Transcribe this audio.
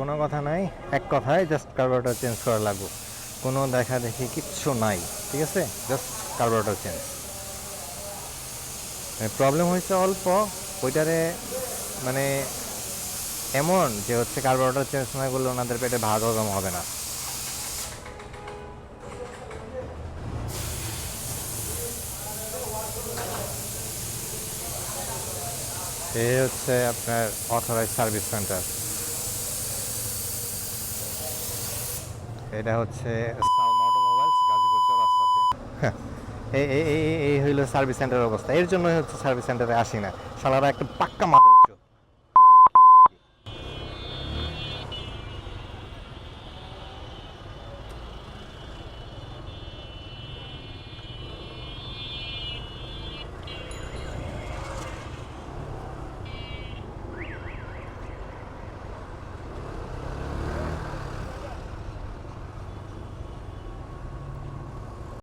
কোনো কথা নাই, এক কথায় জাস্ট কার্বোরেটর চেঞ্জ করা লাগবে। কোনো দেখা দেখি কিচ্ছু নাই, ঠিক আছে? জাস্ট কার্বোরেটর চেঞ্জ প্রবলেম হয়েছে অল্প, ওইটারে মানে এমন যে হচ্ছে কার্বোরেটর চেঞ্জ না করলে ওনাদের পেটে ভাত হজম হবে না। এই হচ্ছে আপনার অথরাইজ সার্ভিস সেন্টার এটা হচ্ছে হ্যাঁ, এই এই হইল সার্ভিস সেন্টারের অবস্থা। এর জন্যই হচ্ছে সার্ভিস সেন্টারে আসি না। সালারা একটা পাক্কা মাল